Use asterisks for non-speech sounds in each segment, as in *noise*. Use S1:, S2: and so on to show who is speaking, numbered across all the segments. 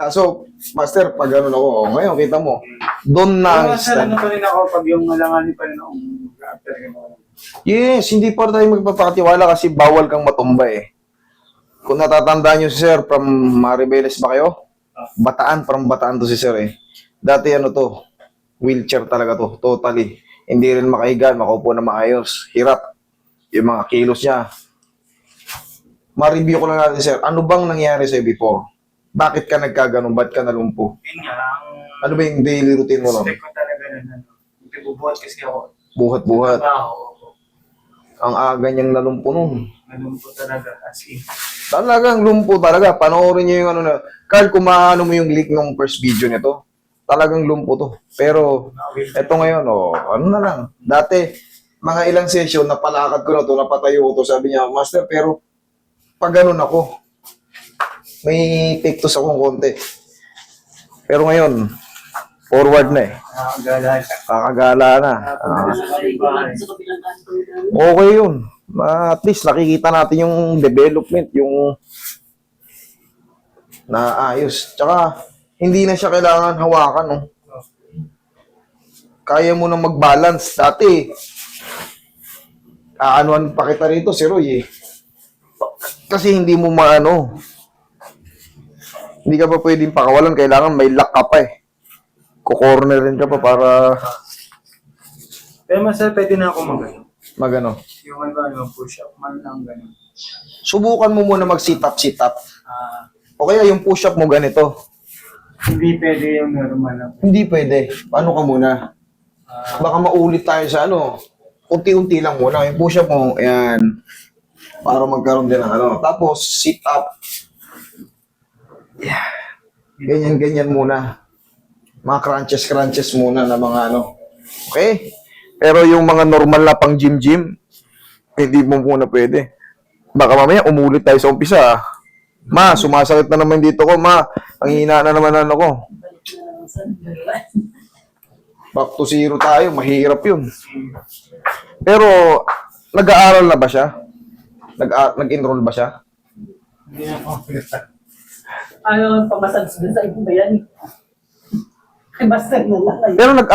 S1: Kaso, Master, pag ano ako, oh, ngayon, kita mo, doon na ang
S2: ano
S1: stand.
S2: pa rin ako pag yung alanganin pa rin akong after ko.
S1: Yes, hindi pa tayo magpapakatiwala kasi bawal kang matumba eh. Kung natatandaan nyo si Sir, from Maribeles ba kayo? Bataan, from Bataan to si Sir eh. Dati ano to, wheelchair talaga to, totally. Hindi rin makahiga, makaupo na maayos. Hirap. Yung mga kilos niya. Ma-review ko lang natin, Sir. Ano bang nangyari sa'yo before? Bakit ka nagkaganon? Ba't ka nalumpo?
S2: Yun nga, ang
S1: Ano ba yung daily routine mo
S2: step ko talaga na ano. Pibubuhat kasi ako.
S1: Buhat-buhat.
S2: Trabaho.
S1: Ang aga niyang nalumpo nun.
S2: Ganun po talaga. As in.
S1: Talagang lumpo talaga. Panoorin niyo yung ano na. Carl, kung maano mo yung link ng first video nito, talagang lumpo to. Pero, eto ngayon, oh, ano na lang. Dati, mga ilang session, napalakad ko na to, napatayo ko to. Sabi niya, Master, pero, pag ganun ako, may pictus akong konti. Pero ngayon, forward na eh. Kakagala na. Ah, okay yun. Ah, at least nakikita natin yung development, yung naayos. Tsaka, hindi na siya kailangan hawakan, no? Kaya mo na mag-balance. Dati, aanuan pa kita rito, si Roy, eh. Kasi hindi mo maano. Hindi ka pa pwedeng pakawalan. Kailangan may lock ka pa, eh. Kukornerin ka pa para
S2: Pero mas pwede na ako mag
S1: magano.
S2: Yung ano, ano, push up man lang ganun.
S1: Subukan mo muna mag-sit up, sit up.
S2: Ah,
S1: O kaya yung push-up mo ganito.
S2: hindi pwede yung normal lang.
S1: Hindi pwede. Paano ka muna?
S2: Ah,
S1: Baka maulit tayo sa ano. Unti-unti lang muna. Yung push-up mo, ayan. Para magkaroon din ng ano. Tapos, sit up. Yeah. Ganyan-ganyan muna. Mga crunches-crunches muna na mga ano. Okay? Pero yung mga normal na pang gym-gym, hindi mo muna pwede. Baka mamaya umulit tayo sa umpisa. ah. Ma, sumasakit na naman dito ko. Ma, ang hina na naman ano ko. Back to zero tayo, mahirap yun. Pero, nag-aaral na ba siya? Nag nag-enroll ba siya?
S2: hindi.
S3: Ayaw ang pamasage dun sa ibang bayan. Kay Master na lang.
S1: Pero nag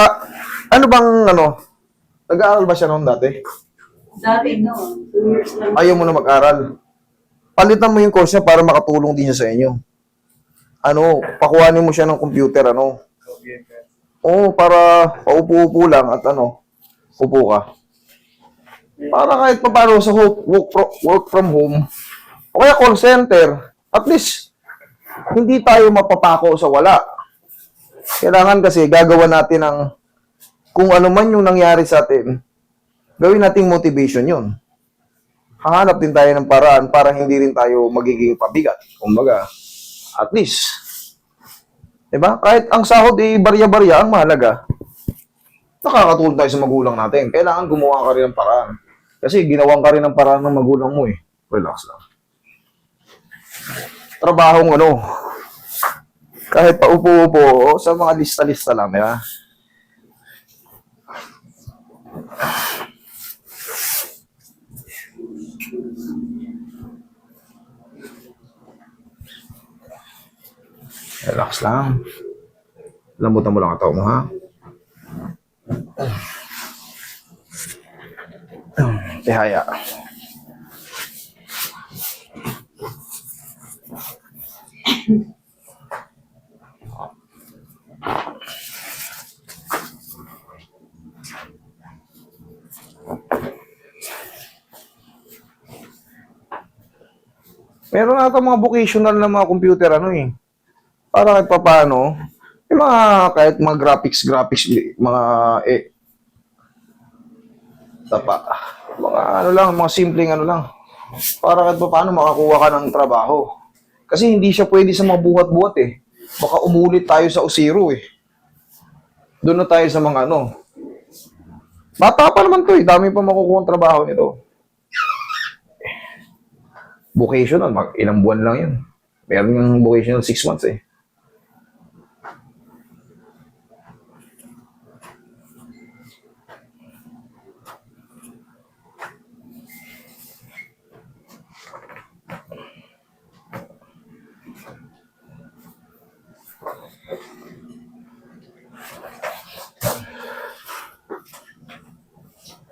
S1: ano bang ano? Nag-aaral ba siya noon dati?
S3: Dati no, two years lang.
S1: Ayaw mo na mag-aral. Palitan mo yung course niya para makatulong din siya sa inyo. Ano, pakuhanin mo siya ng computer, ano? Oo, para paupo-upo lang at ano, upo ka. Para kahit pa paano sa ho- work, work from home, o kaya call center, at least, hindi tayo mapapako sa wala. Kailangan kasi gagawa natin ng kung ano man yung nangyari sa atin, gawin nating motivation yun. Hahanap din tayo ng paraan para hindi rin tayo magiging pabigat. Kumbaga, at least, Diba? Kahit ang sahod ay barya-barya, ang mahalaga, nakakatulong tayo sa magulang natin. Kailangan gumawa ka rin ng paraan. Kasi ginawang ka rin ng paraan ng magulang mo eh. Relax lang. Trabahong ano, kahit paupo-upo, sa mga lista-lista lang, di ba? Relax lang. Lambutan mo lang ang tao mo, ha? Tihaya. Meron ata mga vocational na mga computer ano eh para kahit papaano, yung mga, kahit mga graphics, graphics, mga, eh, tapa, mga ano lang, mga simpleng ano lang, para kahit papaano makakuha ka ng trabaho. Kasi hindi siya pwede sa mga buhat-buhat eh. Baka umulit tayo sa usiro eh. Doon na tayo sa mga ano. Bata pa naman to eh, dami pa makukuha ang trabaho nito vocational, mag ilang buwan lang yun. Meron ng vocational 6 months eh.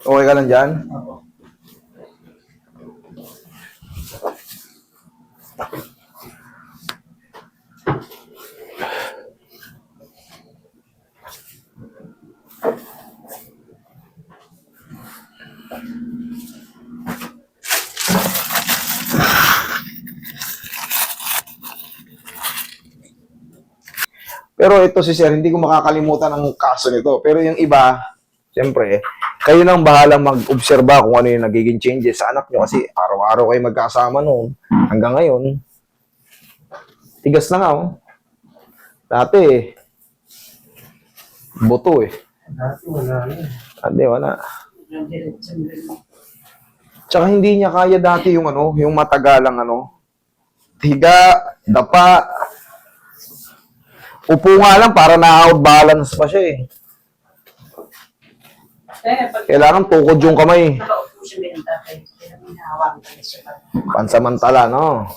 S1: Okay ka lang dyan?
S2: Opo.
S1: Pero ito si Sir, hindi ko makakalimutan ang kaso nito. Pero yung iba, siyempre, kayo nang bahalang mag-obserba kung ano yung nagiging changes sa anak nyo kasi araw-araw kayo magkasama noon. Hanggang ngayon, tigas na nga oh. Dati eh, buto eh.
S2: Dati wala na.
S1: Hindi, wala. Tsaka hindi niya kaya dati yung ano, yung matagalang ano, higa, dapa, upo nga lang para na-out balance pa siya eh. Kailangan tukod yung kamay. Pansamantala, no?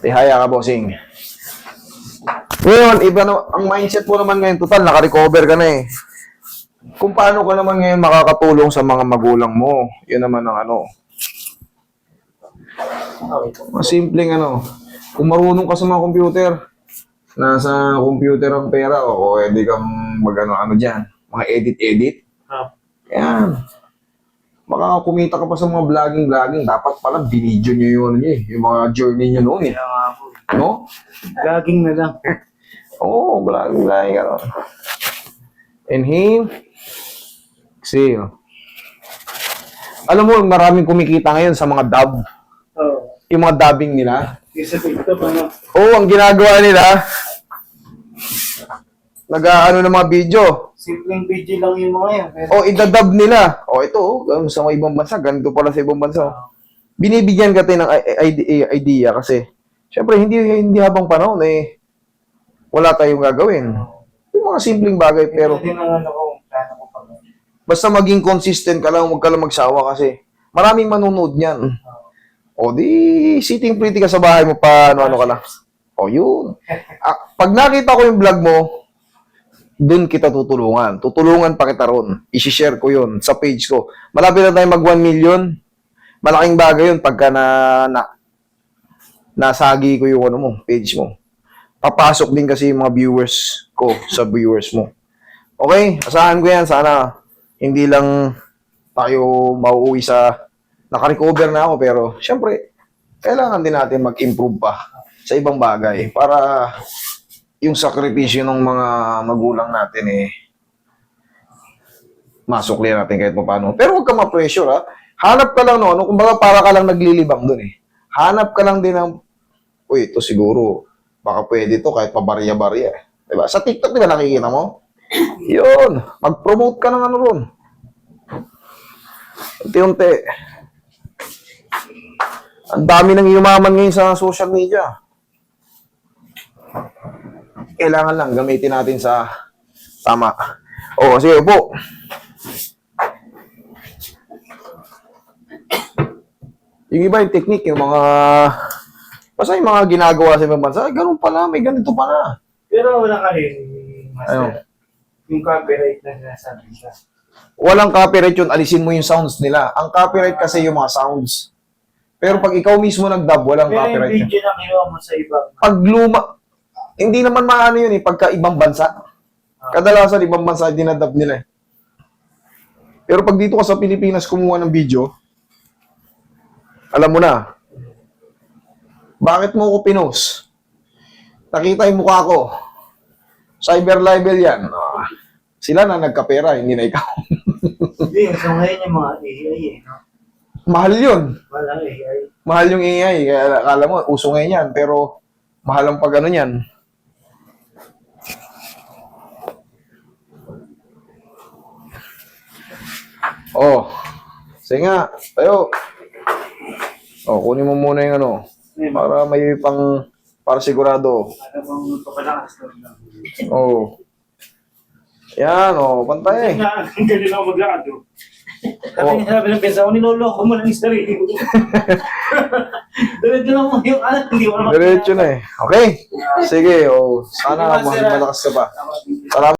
S1: Tihaya ka, bossing. Ngayon, iba na, ang mindset mo naman ngayon, total, naka-recover ka na eh. Kung paano ka naman ngayon makakatulong sa mga magulang mo, yun naman ang ano. Mas simpleng ano, kung marunong ka sa mga computer, nasa computer ang pera, o pwede kang mag-ano-ano dyan, mga edit-edit. Yan. Baka kumita ka pa sa mga vlogging-vlogging. Dapat pala binidyo nyo yung, ano nyo eh, yung mga journey nyo noon eh.
S2: Po.
S1: No?
S2: Laging na lang.
S1: Oh, vlogging-vlogging ka no? Inhale. Exhale. Alam mo, maraming kumikita ngayon sa mga dub.
S2: Oo.
S1: Yung mga dubbing nila.
S2: Yung sa TikTok, ano?
S1: Oo, ang ginagawa nila, nag-ano ng mga video.
S2: Simpleng video lang yung mga yan. Pero,
S1: O, idadub nila. O, ito, oh, sa mga ibang bansa, ganito pala sa ibang bansa. Binibigyan ka tayo ng idea kasi, syempre, hindi, hindi habang panahon, eh, wala tayong gagawin. Yung mga simpleng bagay, pero
S2: Ito din ang ano ko, plano ko pa.
S1: basta maging consistent ka lang, huwag ka lang magsawa kasi maraming manunood niyan. O, di, sitting pretty ka sa bahay mo pa, ano-ano ka lang. O, yun. Ah, pag nakita ko yung vlog mo, dun kita tutulungan. Tutulungan pa kita ron. I-share ko yun sa page ko. Malapit na tayo mag 1 million. Malaking bagay yun pagka na, na nasagi ko yung ano mo, page mo. Papasok din kasi yung mga viewers ko sa viewers mo. Okay, asahan ko yan. Sana hindi lang tayo mauuwi sa naka-recover na ako pero syempre kailangan din natin mag-improve pa sa ibang bagay para yung sakripisyo ng mga magulang natin eh masukli natin kahit paano. Pero huwag ka ma-pressure ha. Hanap ka lang no, ano, kumbaga para ka lang naglilibang dun eh. Hanap ka lang din ng, uy, ito siguro, baka pwede to kahit pabarya-barya. Diba? Sa TikTok, di ba nakikita mo? *clears throat* Yun, mag-promote ka ng ano ron. Unti-unti. Ang dami nang yumaman ngayon sa social media. Kailangan lang gamitin natin sa tama. Oo, sige po. Yung iba yung technique, yung mga... Basta yung mga ginagawa sa ibang bansa, ay, ganun pala, may ganito pala.
S2: Pero wala ka rin, Master.
S1: Ano?
S2: Yung copyright na sinasabi siya.
S1: Walang copyright yun, alisin mo yung sounds nila. Ang copyright kasi yung mga sounds. Pero pag ikaw mismo nag-dub, walang
S2: Pero yung
S1: copyright. yun.
S2: video na kinuha mo sa ibang,
S1: Pag luma, hindi naman maano yun eh, pagka ibang bansa. Kadalasan ibang bansa dinadub nila eh. Pero pag dito ka sa Pilipinas kumuha ng video, alam mo na, bakit mo ko pinost? Nakita yung mukha ko. Cyber libel yan. Ah, sila na nagkapera, hindi na ikaw. *laughs*
S2: hindi, so ngayon yung mga AI eh, no?
S1: mahal yun.
S2: Walang AI.
S1: Mahal yung AI. Kaya akala mo, uso ngayon yan. Pero, mahal ang pag ano yan. Oh. Sige nga. Tayo. Oh, kunin mo muna yung ano. Para may pang... Para sigurado.
S2: Ano bang lang?
S1: Oh. Yan, oh. Pantay.
S2: Ang *laughs* galing ako maglakad, oh. *laughs*
S1: Oh.
S2: Sabi niya, sabi ng pensa ko, niloloko mo lang yung sarili mo. *laughs* Diretso lang mo yung anak, hindi mo naman.
S1: Diretso na eh. Okay? Sige, oh. Sana malakas ka pa. Salamat.